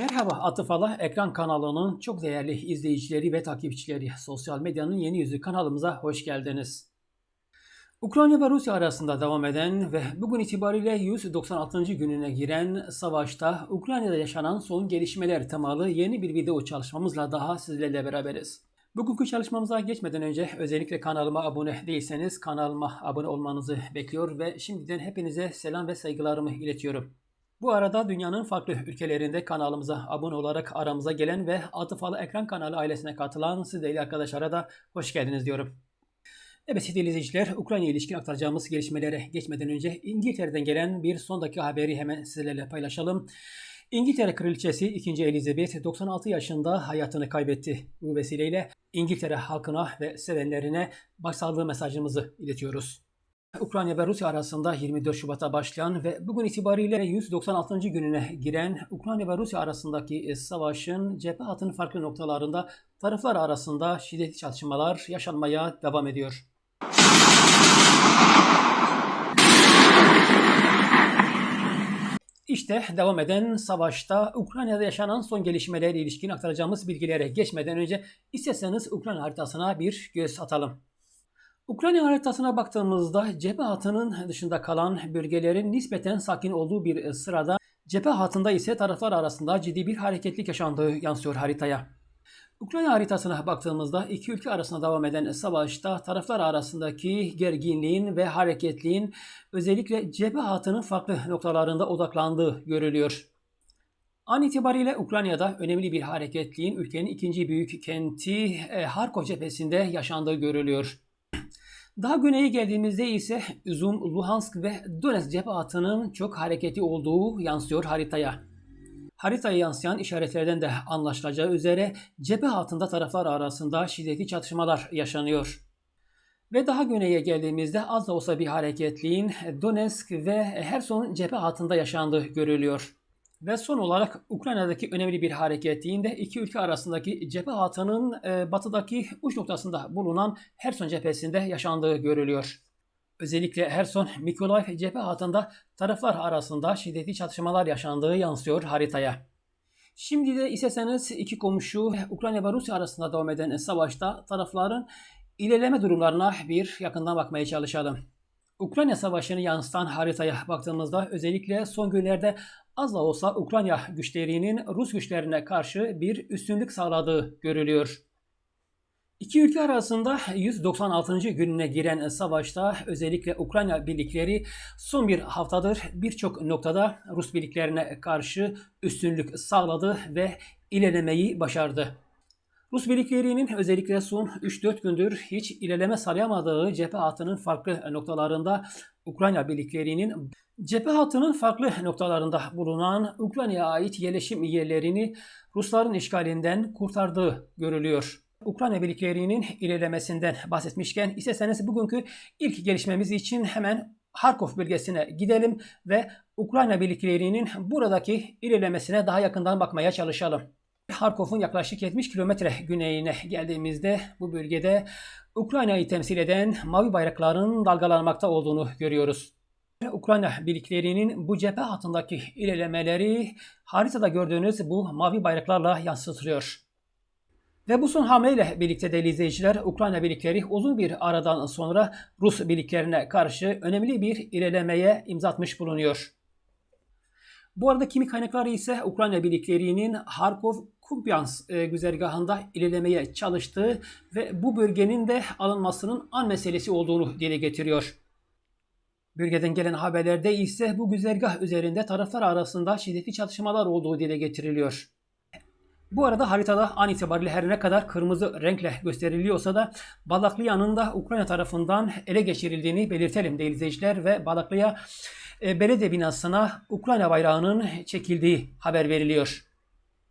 Merhaba Atıfala ekran kanalının çok değerli izleyicileri ve takipçileri. Sosyal medyanın yeni yüzü kanalımıza hoş geldiniz. Ukrayna ve Rusya arasında devam eden ve bugün itibariyle 196. gününe giren savaşta Ukrayna'da yaşanan son gelişmeler temalı yeni bir video çalışmamızla daha sizlerle beraberiz. Bugünkü çalışmamıza geçmeden önce özellikle kanalıma abone değilseniz kanalıma abone olmanızı bekliyor ve şimdiden hepinize selam ve saygılarımı iletiyorum. Bu arada dünyanın farklı ülkelerinde kanalımıza abone olarak aramıza gelen ve Atıfalı Ekran Kanalı ailesine katılan siz değerli arkadaşlara da hoş geldiniz diyorum. Evet sevgili izleyiciler, Ukrayna ilişkin aktaracağımız gelişmelere geçmeden önce İngiltere'den gelen bir son dakika haberi hemen sizlerle paylaşalım. İngiltere Kraliçesi 2. Elizabeth 96 yaşında hayatını kaybetti. Bu vesileyle İngiltere halkına ve sevenlerine başsağlığı mesajımızı iletiyoruz. Ukrayna ve Rusya arasında 24 Şubat'a başlayan ve bugün itibariyle 196. gününe giren Ukrayna ve Rusya arasındaki savaşın cephe hattının farklı noktalarında taraflar arasında şiddetli çatışmalar yaşanmaya devam ediyor. İşte devam eden savaşta Ukrayna'da yaşanan son gelişmelerle ilişkin aktaracağımız bilgilere geçmeden önce isterseniz Ukrayna haritasına bir göz atalım. Ukrayna haritasına baktığımızda cephe hattının dışında kalan bölgelerin nispeten sakin olduğu bir sırada cephe hattında ise taraflar arasında ciddi bir hareketlik yaşandığı yansıyor haritaya. Ukrayna haritasına baktığımızda iki ülke arasında devam eden savaşta taraflar arasındaki gerginliğin ve hareketliğin özellikle cephe hattının farklı noktalarında odaklandığı görülüyor. An itibariyle Ukrayna'da önemli bir hareketliğin ülkenin ikinci büyük kenti Harkov cephesinde yaşandığı görülüyor. Daha güneye geldiğimizde ise Üzüm, Luhansk ve Donetsk cephe hattının çok hareketi olduğu yansıyor haritaya. Haritaya yansıyan işaretlerden de anlaşılacağı üzere cephe hattında taraflar arasında şiddetli çatışmalar yaşanıyor. Ve daha güneye geldiğimizde az da olsa bir hareketliğin Donetsk ve Herson cephe hattında yaşandığı görülüyor. Ve son olarak Ukrayna'daki önemli bir hareketliğin de iki ülke arasındaki cephe hattının e, batıdaki uç noktasında bulunan Herson cephesinde yaşandığı görülüyor. Özellikle Herson, Mykolaiv cephe hattında taraflar arasında şiddetli çatışmalar yaşandığı yansıyor haritaya. Şimdi de isterseniz iki komşu Ukrayna ve Rusya arasında devam eden savaşta tarafların ilerleme durumlarına bir yakından bakmaya çalışalım. Ukrayna Savaşı'nı yansıtan haritaya baktığımızda özellikle son günlerde az da olsa Ukrayna güçlerinin Rus güçlerine karşı bir üstünlük sağladığı görülüyor. İki ülke arasında 196. gününe giren savaşta özellikle Ukrayna birlikleri son bir haftadır birçok noktada Rus birliklerine karşı üstünlük sağladı ve ilerlemeyi başardı. Rus birliklerinin özellikle son 3-4 gündür hiç ilerleme sağlayamadığı cephe hattının farklı noktalarında Ukrayna birliklerinin cephe hattının farklı noktalarında bulunan Ukrayna'ya ait yerleşim yerlerini Rusların işgalinden kurtardığı görülüyor. Ukrayna birliklerinin ilerlemesinden bahsetmişken isterseniz bugünkü ilk gelişmemiz için hemen Harkov bölgesine gidelim ve Ukrayna birliklerinin buradaki ilerlemesine daha yakından bakmaya çalışalım. Harkov'un yaklaşık 70 kilometre güneyine geldiğimizde bu bölgede Ukrayna'yı temsil eden mavi bayrakların dalgalanmakta olduğunu görüyoruz. Ukrayna birliklerinin bu cephe hattındaki ilerlemeleri haritada gördüğünüz bu mavi bayraklarla yansıtılıyor. Ve bu son hamleyle birlikte değerli izleyiciler Ukrayna birlikleri uzun bir aradan sonra Rus birliklerine karşı önemli bir ilerlemeye imza atmış bulunuyor. Bu arada kimi kaynaklar ise Ukrayna birliklerinin Harkov Kupiansk e, güzergahında ilerlemeye çalıştığı ve bu bölgenin de alınmasının an meselesi olduğunu dile getiriyor. Bölgeden gelen haberlerde ise bu güzergah üzerinde taraflar arasında şiddetli çatışmalar olduğu dile getiriliyor. Bu arada haritada an itibariyle her ne kadar kırmızı renkle gösteriliyorsa da Balaklıyan'ın da Ukrayna tarafından ele geçirildiğini belirtelim değerli izleyiciler ve Balaklıya e, belediye binasına Ukrayna bayrağının çekildiği haber veriliyor.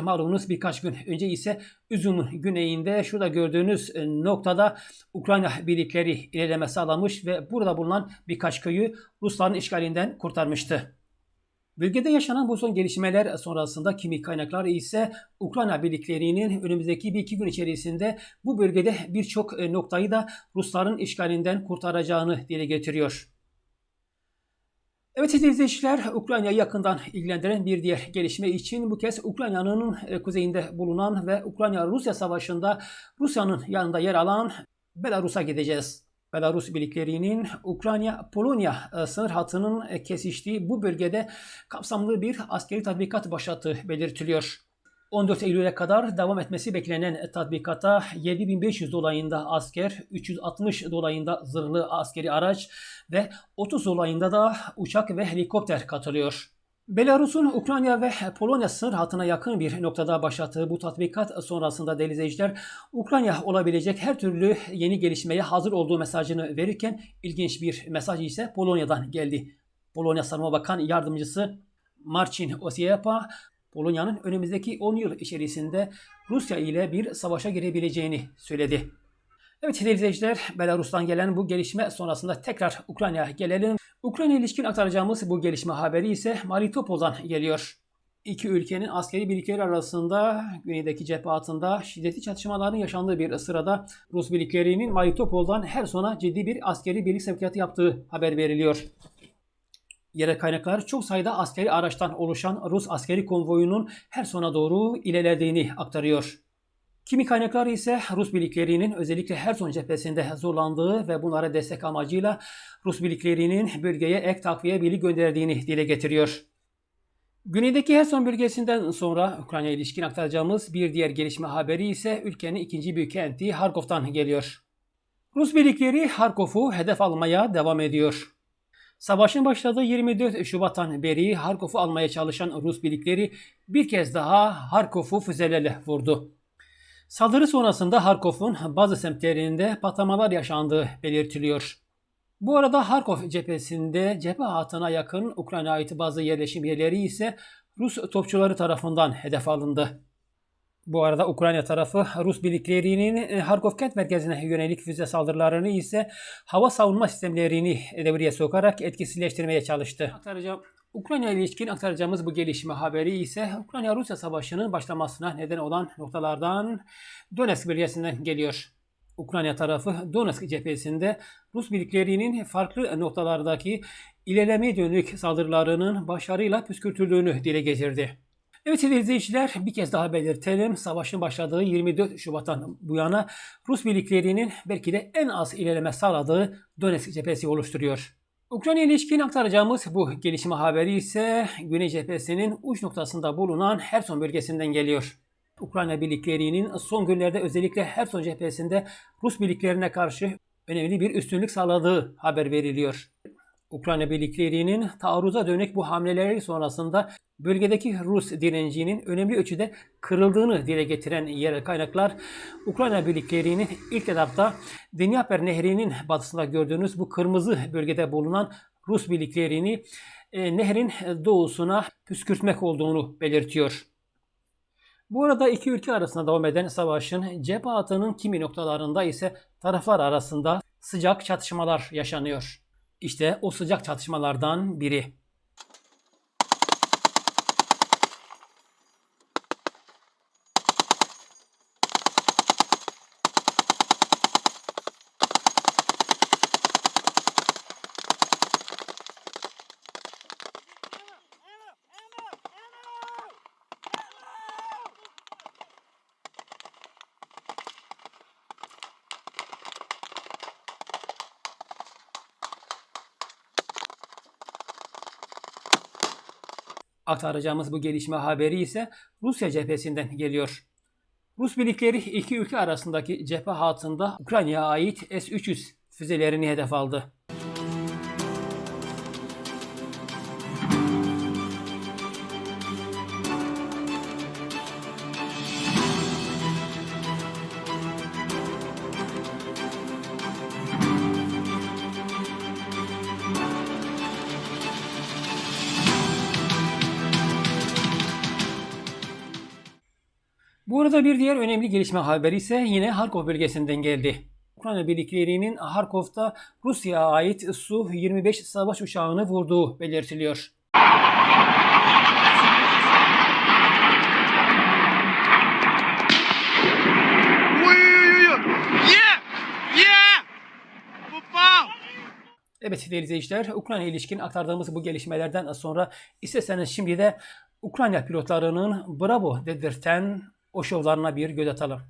Malumunuz birkaç gün önce ise Üzüm'ün güneyinde şurada gördüğünüz e, noktada Ukrayna birlikleri ilerleme sağlamış ve burada bulunan birkaç köyü Rusların işgalinden kurtarmıştı. Bölgede yaşanan bu son gelişmeler sonrasında kimi kaynaklar ise Ukrayna birliklerinin önümüzdeki bir iki gün içerisinde bu bölgede birçok e, noktayı da Rusların işgalinden kurtaracağını dile getiriyor. Evet izleyiciler, Ukrayna'yı yakından ilgilendiren bir diğer gelişme için bu kez Ukrayna'nın e, kuzeyinde bulunan ve Ukrayna-Rusya savaşında Rusya'nın yanında yer alan Belarus'a gideceğiz. Belarus birliklerinin Ukrayna-Polonya e, sınır hattının e, kesiştiği bu bölgede kapsamlı bir askeri tatbikat başlattığı belirtiliyor. 14 Eylül'e kadar devam etmesi beklenen tatbikata 7500 dolayında asker, 360 dolayında zırhlı askeri araç ve 30 dolayında da uçak ve helikopter katılıyor. Belarus'un Ukrayna ve Polonya sınır hattına yakın bir noktada başlattığı bu tatbikat sonrasında değerli izleyiciler Ukrayna olabilecek her türlü yeni gelişmeye hazır olduğu mesajını verirken ilginç bir mesaj ise Polonya'dan geldi. Polonya Savunma Bakan Yardımcısı Marcin Osiepa Polonya'nın önümüzdeki 10 yıl içerisinde Rusya ile bir savaşa girebileceğini söyledi. Evet sevgili izleyiciler, Belarus'tan gelen bu gelişme sonrasında tekrar Ukrayna'ya gelelim. Ukrayna ilişkin aktaracağımız bu gelişme haberi ise Melitopol'dan geliyor. İki ülkenin askeri birlikleri arasında güneydeki cephe hattında şiddetli çatışmaların yaşandığı bir sırada Rus birliklerinin Melitopol'dan her sona ciddi bir askeri birlik sevkiyatı yaptığı haber veriliyor. Yerel kaynaklar çok sayıda askeri araçtan oluşan Rus askeri konvoyunun her sona doğru ilerlediğini aktarıyor. Kimi kaynaklar ise Rus birliklerinin özellikle Herson cephesinde zorlandığı ve bunlara destek amacıyla Rus birliklerinin bölgeye ek takviye birlik gönderdiğini dile getiriyor. Güneydeki Herson bölgesinden sonra Ukrayna ilişkin aktaracağımız bir diğer gelişme haberi ise ülkenin ikinci büyük kenti Harkov'tan geliyor. Rus birlikleri Harkov'u hedef almaya devam ediyor. Savaşın başladığı 24 Şubat'tan beri Harkov'u almaya çalışan Rus birlikleri bir kez daha Harkov'u füzelerle vurdu. Saldırı sonrasında Harkov'un bazı semtlerinde patlamalar yaşandığı belirtiliyor. Bu arada Harkov cephesinde cephe hattına yakın Ukrayna ait bazı yerleşim yerleri ise Rus topçuları tarafından hedef alındı. Bu arada Ukrayna tarafı Rus birliklerinin e, Harkov kent merkezine yönelik füze saldırılarını ise hava savunma sistemlerini devreye sokarak etkisizleştirmeye çalıştı. Aktaracağım. Ukrayna ile ilişkin aktaracağımız bu gelişme haberi ise Ukrayna-Rusya savaşının başlamasına neden olan noktalardan Donetsk bölgesinden geliyor. Ukrayna tarafı Donetsk cephesinde Rus birliklerinin farklı noktalardaki ilerlemeye dönük saldırılarının başarıyla püskürtüldüğünü dile getirdi. Evet sevgili izleyiciler bir kez daha belirtelim. Savaşın başladığı 24 Şubat'tan bu yana Rus birliklerinin belki de en az ilerleme sağladığı Donetsk cephesi oluşturuyor. Ukrayna ilişkin aktaracağımız bu gelişme haberi ise Güney cephesinin uç noktasında bulunan Herson bölgesinden geliyor. Ukrayna birliklerinin son günlerde özellikle Herson cephesinde Rus birliklerine karşı önemli bir üstünlük sağladığı haber veriliyor. Ukrayna birliklerinin taarruza dönük bu hamleleri sonrasında bölgedeki Rus direncinin önemli ölçüde kırıldığını dile getiren yerel kaynaklar Ukrayna birliklerinin ilk etapta Dnipro Nehri'nin batısında gördüğünüz bu kırmızı bölgede bulunan Rus birliklerini e, nehrin doğusuna püskürtmek olduğunu belirtiyor. Bu arada iki ülke arasında devam eden savaşın cephe kimi noktalarında ise taraflar arasında sıcak çatışmalar yaşanıyor. İşte o sıcak çatışmalardan biri. Aktaracağımız bu gelişme haberi ise Rusya cephesinden geliyor. Rus birlikleri iki ülke arasındaki cephe hattında Ukrayna'ya ait S-300 füzelerini hedef aldı. arada bir diğer önemli gelişme haberi ise yine Harkov bölgesinden geldi. Ukrayna birliklerinin Harkov'da Rusya'ya ait Su-25 savaş uçağını vurduğu belirtiliyor. Evet değerli izleyiciler, Ukrayna ilişkin aktardığımız bu gelişmelerden sonra isterseniz şimdi de Ukrayna pilotlarının bravo dedirten o şovlarına bir göz atalım.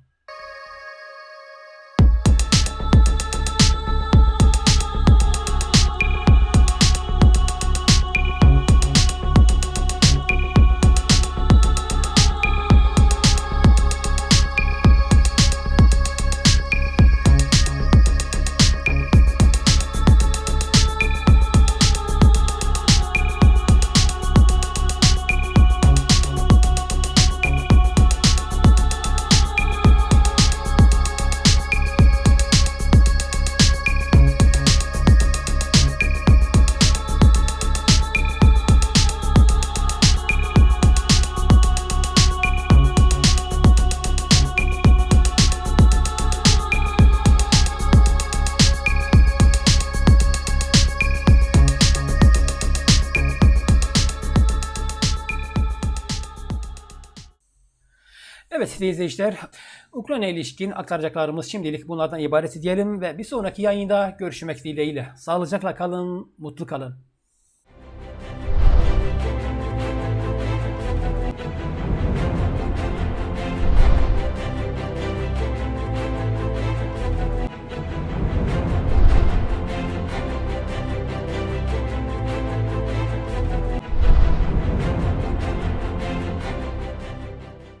Değerli izleyiciler, Ukrayna ilişkin aktaracaklarımız şimdilik bunlardan ibaret diyelim ve bir sonraki yayında görüşmek dileğiyle. Sağlıcakla kalın, mutlu kalın.